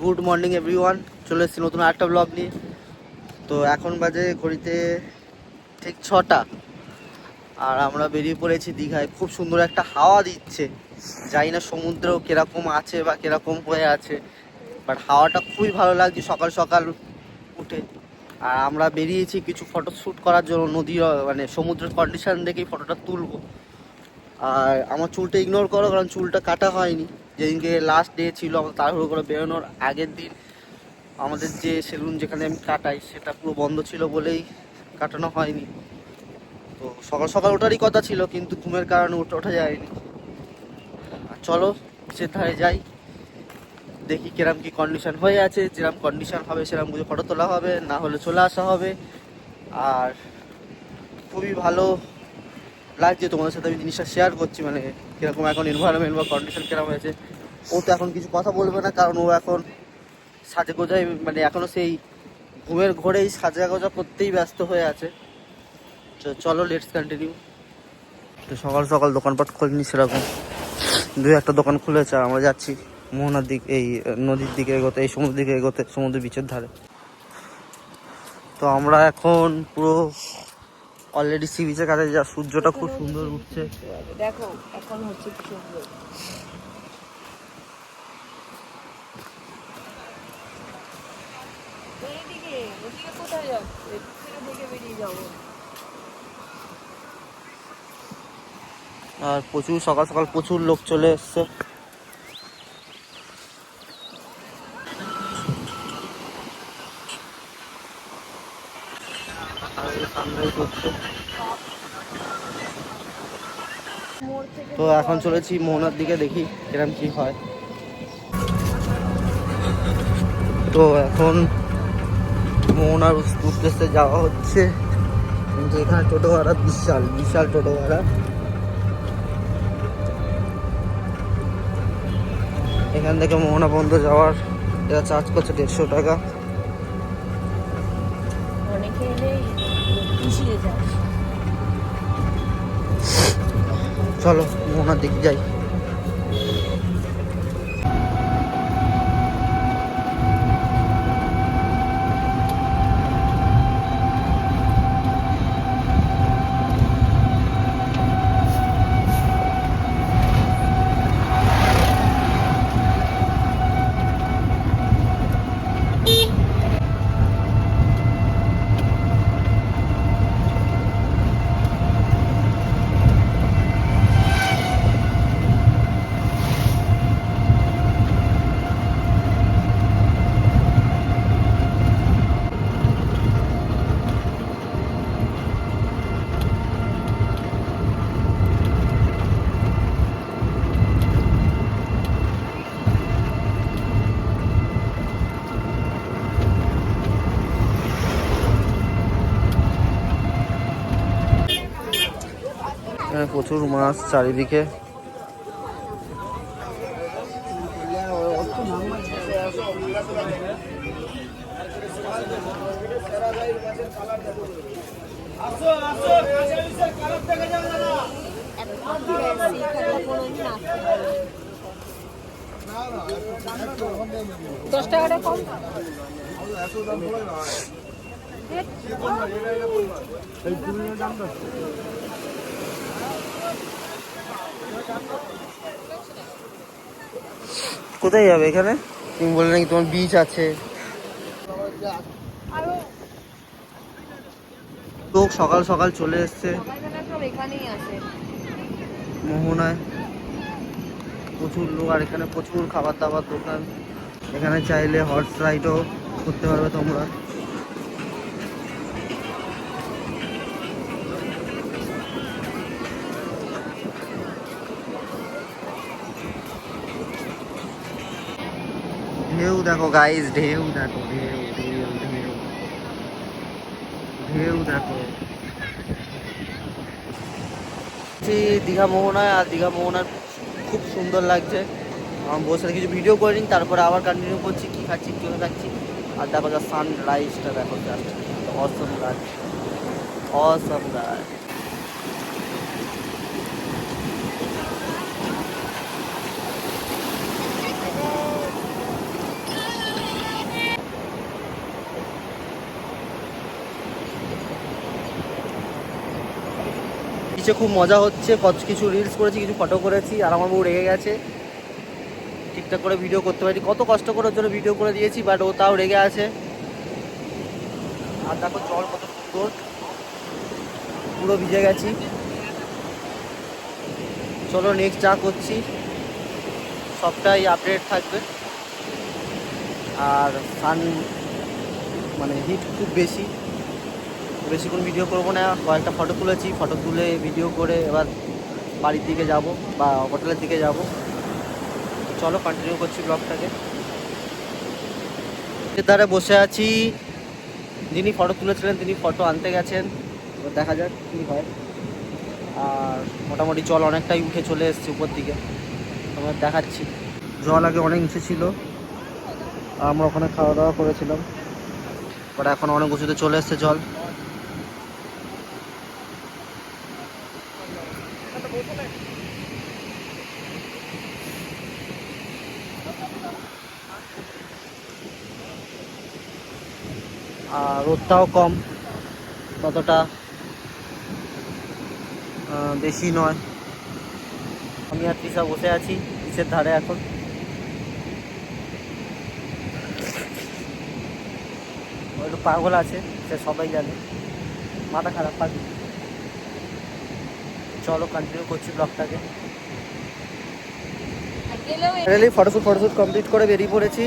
Good morning everyone চলে এসেছি নতুন একটা ব্লগ নিয়ে। তো এখন বাজে ঘড়িতে ঠিক ছটা। আর আমরা বেরিয়ে পড়েছি দীঘায়। খুব সুন্দর একটা হাওয়া দিচ্ছে। জানি না সমুদ্র কীরকম আছে বা কীরকম হয়ে আছে। বাট হাওয়াটা খুবই ভালো লাগছে সকাল সকাল উঠে। আর আমরা বেরিয়েছি কিছু ফটো শ্যুট করার জন্য নদীর মানে সমুদ্রের কন্ডিশন দেখেই ফটোটা তুলবো। আর আমার চুলটা ইগনোর করো, কারণ চুলটা কাটা হয়নি। যেদিনকে লাস্ট ডে ছিল আমার তাড়াহুড়ো করে বেরোনোর আগের দিন, আমাদের যে সেলুন যেখানে আমি কাটাই, সেটা পুরো বন্ধ ছিল বলেই কাটানো হয়নি। তো সকাল সকাল ওঠারই কথা ছিল, কিন্তু ঘুমের কারণে উঠে ওঠা যায়নি। আর চলো, নিচের ধারে যাই। দেখি কিরম কি কন্ডিশন হয়ে আছে যেরকম কন্ডিশন হবে সেরকম বুঝে ফটো তোলা হবে, না হলে চলে আসা হবে। আর খুবই ভালো লাগছে তোমাদের সাথে আমি জিনিসটা শেয়ার করছি মানে কীরকম এখন এনভায়রনমেন্ট বা কন্ডিশন কীরকম হয়েছে, ও তো এখন কিছু কথা বলবে না, কারণ ও এখন সাজে গোজাই মানে এখনও সেই ঘুমের ঘোরেই সাজা গোজা করতেই ব্যস্ত হয়ে আছে। তো চলো লেটস কন্টিনিউ তো সকাল সকাল দোকানপাট খোলেনি সেরকম। দুই একটা দোকান খুলেছে, আর আমরা যাচ্ছি মোহনার দিক, এই নদীর দিকে এগোতে, এই সমুদ্রের দিকে এগোতে সমুদ্র বিচের ধারে। তো আমরা এখন পুরো অলরেডি সি বিচের কাছে যা সূর্যটা খুব সুন্দর উঠছে। দেখো এখন হচ্ছে সুন্দর কোথায় বেরিয়ে যাব আর প্রচুর সকাল সকাল প্রচুর লোক চলে এসছে। তো এখন চলেছি মোহনার দিকে, দেখি কিরম কি হয়। তো এখন মোহনার উদ্দেশ্যে যাওয়া হচ্ছে। কিন্তু এখানে টোটো ভাড়া বিশাল বিশাল টোটো ভাড়া এখান থেকে মোহনা বন্ধ যাওয়ার, এরা চার্জ করছে দেড়শো টাকা। চলো মোহনার দিকে যাই এখানে প্রচুর মাছ চারিদিকে। দশ টাকাটা কম। কোথায় যাবে এখানে? তুমি বললে নাকি তোমার বিচ আছে। লোক সকাল সকাল চলে এসছে। মোহনায়। প্রচুর লোক আর এখানে প্রচুর খাবার দাবার দোকান। এখানে চাইলে হর্স রাইডও করতে পারবে তোমরা। ঢেউ দেখো গাইস ঢেউ দেখো, ঢেউ ঢেউ ঢেউ। ঢেউ দেখো। দীঘা মোহনায়, আর দীঘা মোহনার খুব সুন্দর লাগছে। আমি বসে কিছু ভিডিও করে নিই তারপরে আবার কন্টিনিউ করছি, কী খাচ্ছি কী খাচ্ছি। আর দেখো যা সানরাইজটা দেখো জাস্ট অসম গাছ অসম গাছ বিচে খুব মজা হচ্ছে। কত, কিছু রিলস করেছি, কিছু ফটো করেছি, আর আমার বউ রেগে গেছে। ঠিকঠাক করে ভিডিও করতে পারি কত কষ্ট করে জন্য ভিডিও করে দিয়েছি বাট ও তাও রেগে আছে। আর দেখো, জল কত সুন্দর। পুরো ভিজে গেছি। চলো নেক্সট যা করছি, সবটাই আপডেট থাকবে। আর সান মানে হিট খুব বেশি। বেশিক্ষণ ভিডিও করব না। কয়েকটা ফটো তুলেছি ফটো তুলে ভিডিও করে এবার বাড়ির দিকে যাব বা হোটেলের দিকে যাব। চলো কন্টিনিউ করছি ব্লগটাকে ধারে বসে আছি। যিনি ফটো তুলেছিলেন, তিনি ফটো আনতে গেছেন। দেখা যাক কী হয়। আর মোটামুটি জল অনেকটাই উঠে চলে এসেছে উপর দিকে। তোমার দেখাচ্ছি। জল আগে অনেক নিচে ছিল। আমরা ওখানে খাওয়া দাওয়া করেছিলাম। বাট এখন অনেক উঁচুতে চলে এসেছে জল। রোদটাও কম ততটা বেশি নয়। আমি আর তৃষা বসে আছি নিচের ধারে এখন। একটু পাগল আছে সে সবাই জানে। মাথা খারাপ পাখি চলো কন্টিনিউ করছি ব্লগটাকে। ফাইনালি ফটোশ্যুট ফটোশ্যুট কমপ্লিট করে বেরিয়ে পড়েছি।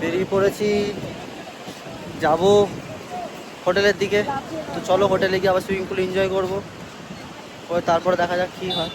বেরিয়ে পড়েছি। যাব হোটেলের দিকে। তো চলো হোটেলে গিয়ে আবার সুইমিং পুল এনজয় করব। পরে তারপরে দেখা যাক কী হয়।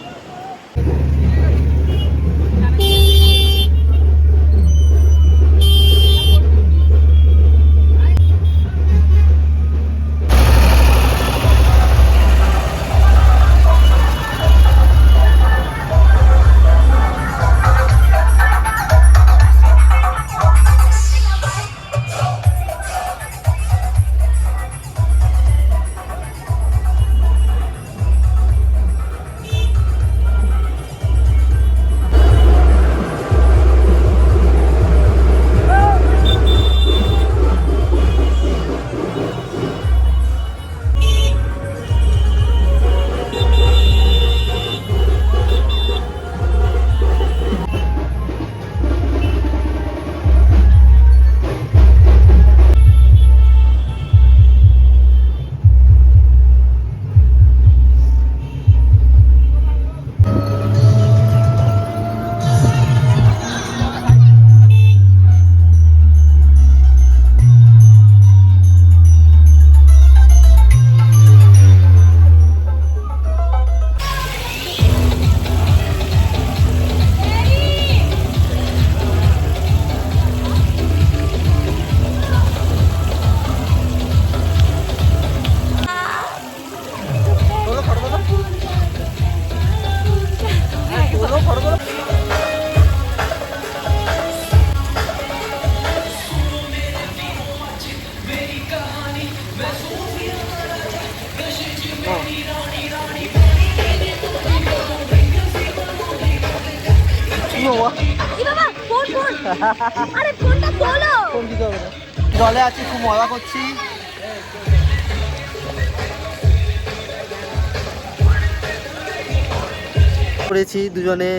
করেছি, দুজনে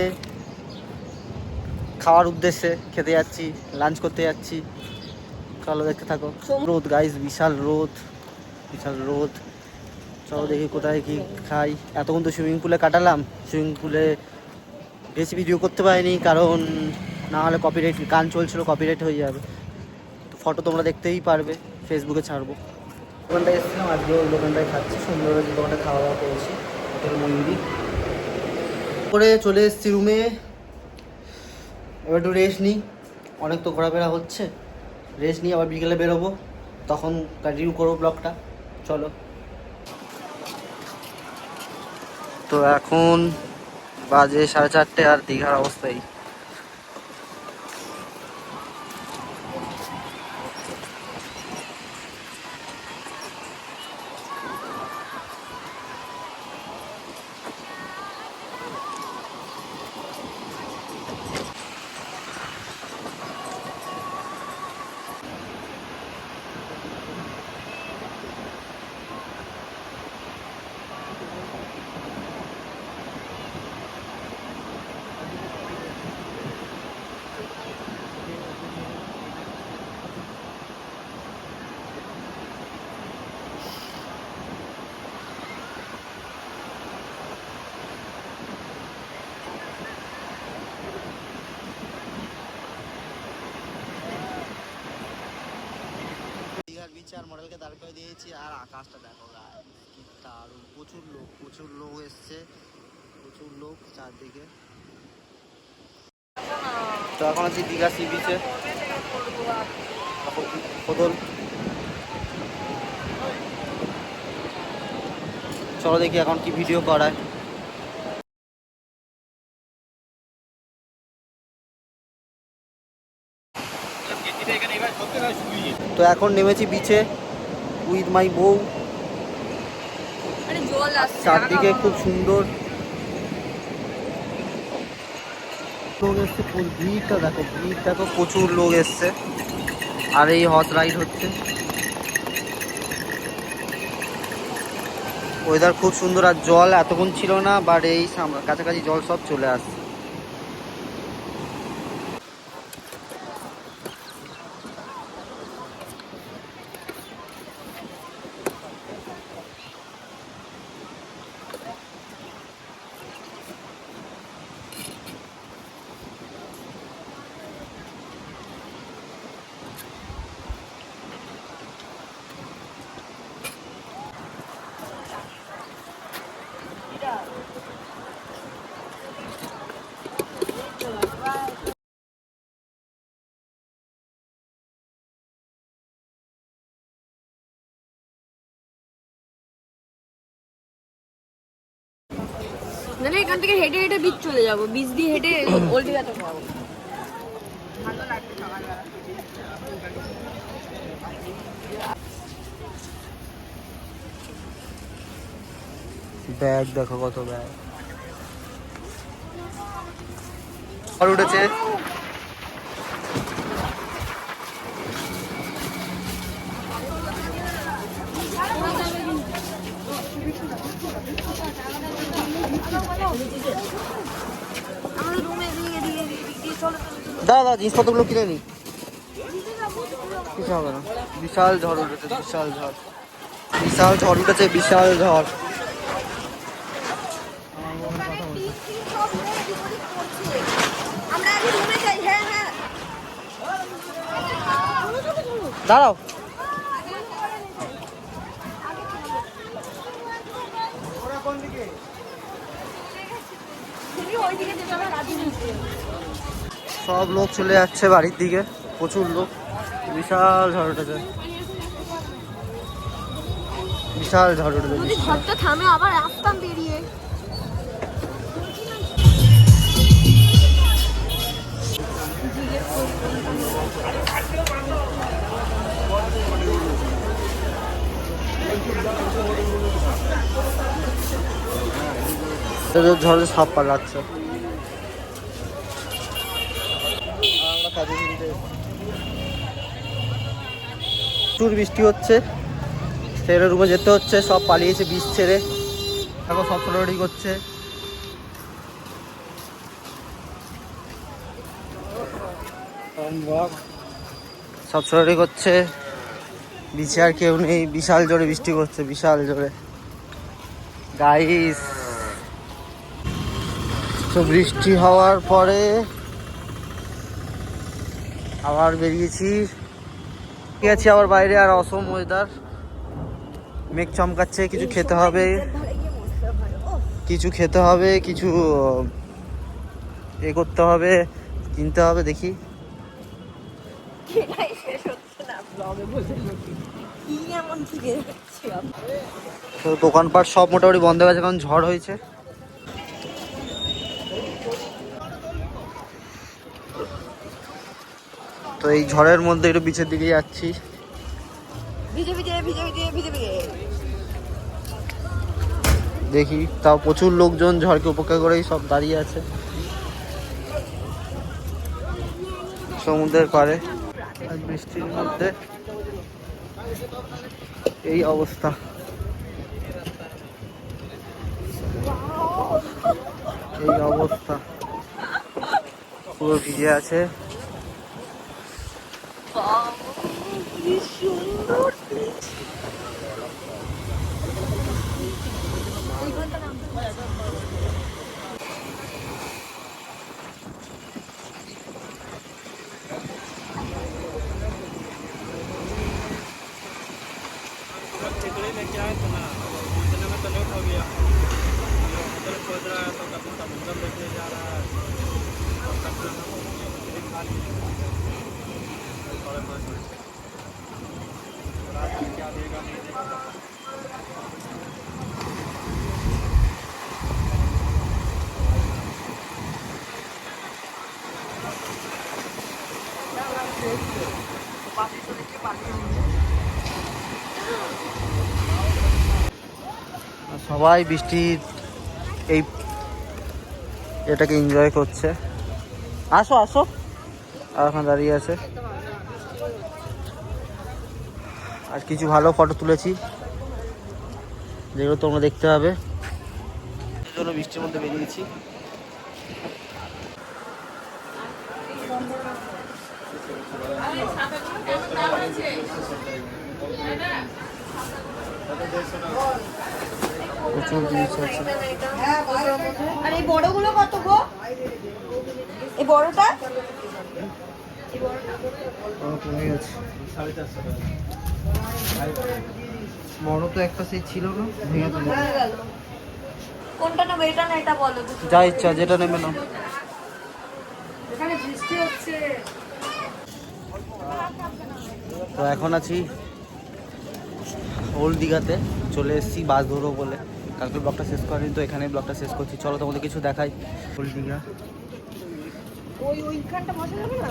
খাওয়ার উদ্দেশ্যে খেতে যাচ্ছি লাঞ্চ করতে যাচ্ছি। চলো দেখতে থাকো। রোদ গাইস বিশাল রোদ বিশাল রোদ। চলো দেখি কোথায় কি খাই। এতক্ষণ তো সুইমিং পুলে কাটালাম। সুইমিং পুলে বেশি ভিডিও করতে পারিনি, কারণ না হলে কপিরাইট গান চলছিল কপিরাইট হয়ে যাবে। তো ফটো তোমরা দেখতেই পারবে ফেসবুকে ছাড়বো। দোকানটায় এসেছিলাম, আজকে ওই দোকানটায় খাচ্ছি। সুন্দর দোকানটা খাওয়া দাওয়া করেছি। হোটেল ময়ূরী করে চলে এসেছি রুমে এবার একটু রেস্ট নিই। অনেক তো ঘোরাফেরা হচ্ছে। রেস্ট নিয়ে আবার বিকেলে বেরোবো। তখন কন্টিনিউ করব ব্লগটা চলো। তো এখন বাজে সাড়ে চারটে আর দীঘার অবস্থায় আর মডেলকে দাঁড় করে দিয়েছি আর আকাশটা দেখো গায়ে কি দারুণ। প্রচুর লোক প্রচুর লোক এসছে। প্রচুর লোক চারদিকে। তো এখন আছি দীঘা সি বিচে চলো দেখি এখন কি ভিডিও করায় তো এখন নেমেছি বিচে উইথ মাই বউ। আরে চারদিকে খুব সুন্দর। লোক এসছে ভিড়টা দেখো ভিড় দেখো প্রচুর লোক এসছে। আর এই হর্স রাইড হচ্ছে। ওয়েদার খুব সুন্দর আর জল এতক্ষণ ছিল না বাট এই সাম- কাছাকাছি জল সব চলে আসছে মানে এখান থেকে হেঁটে হেঁটে বীজ চলে যাব। বীজ দিয়ে হেঁটে ওল্ড ব্যথা যাব। ব্যাগ দেখো কত ব্যাগ। আর উঠেছে আমাদের রুমে দিয়ে দিয়ে দিয়ে চলো দাদা জিনিসপত্রগুলো কিনে নি। কিছু হবে না। বিশাল ঝড় উঠেছে, বিশাল ঝড়। বিশাল ঝড় উঠেছে, বিশাল ঝড়। দাঁড়াও তুমি ওইদিকে যেতে হবে রাজি নিতে সব লোক চলে যাচ্ছে বাড়ির দিকে প্রচুর লোক। বিশাল ঝড় উঠেছে। বিশাল ঝড় উঠেছে ঝড়টা থামে আবার আসতাম বেরিয়ে। এদের ঝড়ে সাপ পালাচ্ছে। প্রচুর বৃষ্টি হচ্ছে। ছেড়ে রুমে যেতে হচ্ছে, সব পালিয়েছে বীজ ছেড়ে। এখন সব ছোটাছুটি করছে। সব ছোটাছুটি করছে। বিচে আর কেউ নেই। বিশাল জোরে বৃষ্টি করছে, বিশাল জোরে। গাইস তো বৃষ্টি হওয়ার পরে আবার বেরিয়েছি। গেছি আবার বাইরে আর অসম ওয়েদার মেঘ চমকাচ্ছে কিছু খেতে হবে। কিছু খেতে হবে কিছু এ করতে হবে কিনতে হবে দেখি। তো দোকানপাট সব মোটামুটি বন্ধ হয়ে গেছে কারণ ঝড় হয়েছে। তো এই ঝড়ের মধ্যে একটু বিচের দিকে যাচ্ছি। দেখি তাও প্রচুর লোকজন ঝড়কে উপেক্ষা করেই সব দাঁড়িয়ে আছে। সমুদ্রের পাড়ে। আর বৃষ্টির মধ্যে এই অবস্থা। এই অবস্থা। পুরো ভিজে আছে। কি সুন্দর के সবাই বৃষ্টির এই এটাকে এনজয় করছে। আসো আসো। আর ওখানে দাঁড়িয়ে আছে। আর কিছু ভালো ফটো তুলেছি। যেগুলো তোমরা দেখতে জন্য বৃষ্টির মধ্যে বেরিয়েছি। প্রচুর জিনিস আছে আর এই বড়গুলো কত গো? এই বড়টা? বড় তো একটা সেই ছিল না? ভেঙে কোনটা নেব এটা না এটা বলো যা ইচ্ছা যেটা নেবে না এখানে বৃষ্টি হচ্ছে। তো এখন আছি ওল্ড দীঘাতে। চলে এসেছি বাস ধরবো বলে। কালকে ব্লগটা শেষ করেনি তো এখানে ব্লগটা শেষ করছি। চলো তোমাদের কিছু দেখাই। ওল্ড দীঘা। ওই ওইখানটা বসা যাবে না?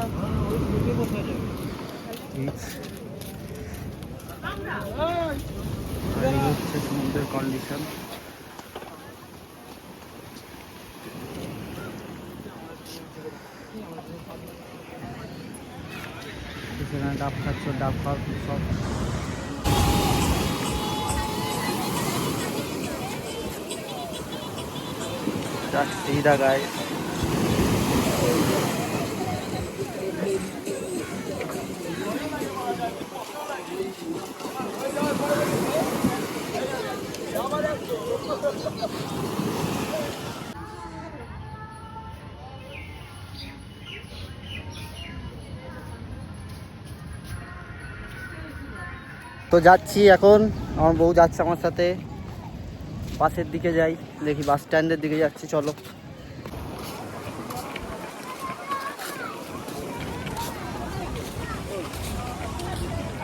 হচ্ছে সমুদ্রের কন্ডিশন সেখানে ডাব খাওয়ার সব এই জায়গায় তো যাচ্ছি এখন, আমার বউ যাচ্ছে আমার সাথে। বাসের দিকে যাই, দেখি বাস স্ট্যান্ডের দিকে যাচ্ছি, চলো।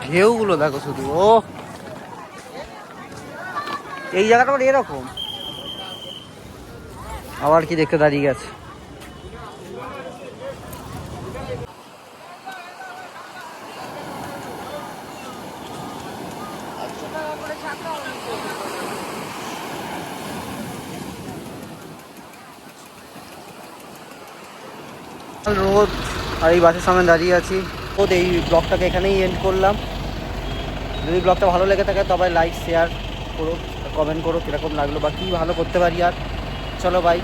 ঢেউগুলো দেখো শুধু, ও। এই জায়গাটা এরকম? আবার কি দেখতে দাঁড়িয়ে গেছে? রোদ আর এই বাসের সামনে দাঁড়িয়ে আছি। রোদ এই ব্লগটাকে এখানেই এন্ড করলাম। যদি ব্লগটা ভালো লেগে থাকে তবে লাইক শেয়ার করো কমেন্ট করো, কীরকম লাগল বা কী ভালো করতে পারি আর। চলো বাই